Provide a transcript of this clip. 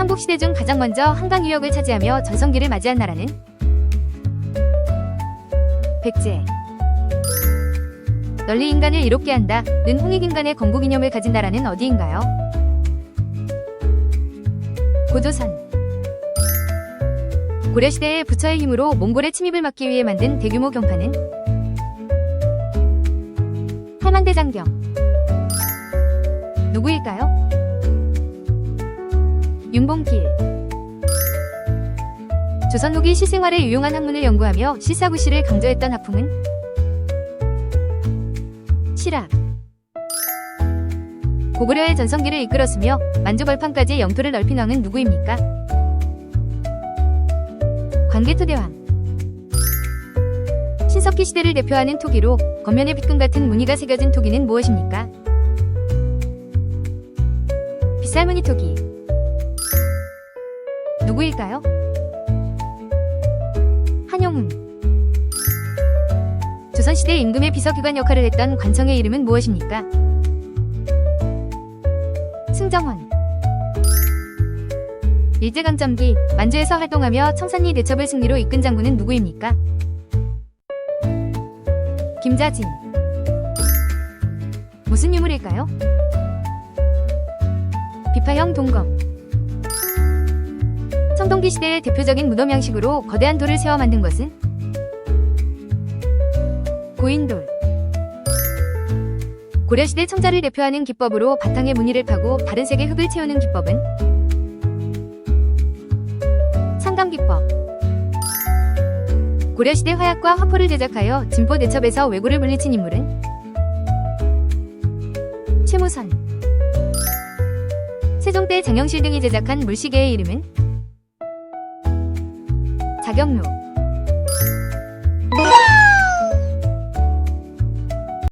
삼국시대 중 가장 먼저 한강 유역을 차지하며 전성기를 맞이한 나라는? 백제. 널리 인간을 이롭게 한다는 홍익인간의 건국 이념을 가진 나라는 어디인가요? 고조선. 고려시대의 부처의 힘으로 몽골의 침입을 막기 위해 만든 대규모 경파는? 할만대장경. 누구일까요? 윤봉길 조선 후기 시생활에 유용한 학문을 연구하며 실사구시를 강조했던 학풍은 실학 고구려의 전성기를 이끌었으며 만주벌판까지 영토를 넓힌 왕은 누구입니까? 광개토대왕 신석기 시대를 대표하는 토기로 겉면에 빗금 같은 무늬가 새겨진 토기는 무엇입니까? 빗살무늬 토기 누구일까요? 한용운 조선시대 임금의 비서기관 역할을 했던 관청의 이름은 무엇입니까? 승정원 일제강점기 만주에서 활동하며 청산리 대첩을 승리로 이끈 장군은 누구입니까? 김자진 무슨 유물일까요? 비파형 동검 청동기 시대의 대표적인 무덤 양식으로 거대한 돌을 세워 만든 것은 고인돌. 고려시대 청자를 대표하는 기법으로 바탕에 무늬를 파고 다른 색의 흙을 채우는 기법은 상감기법. 고려시대 화약과 화포를 제작하여 진포 대첩에서 왜구를 물리친 인물은 최무선. 세종 때 장영실 등이 제작한 물시계의 이름은 자경로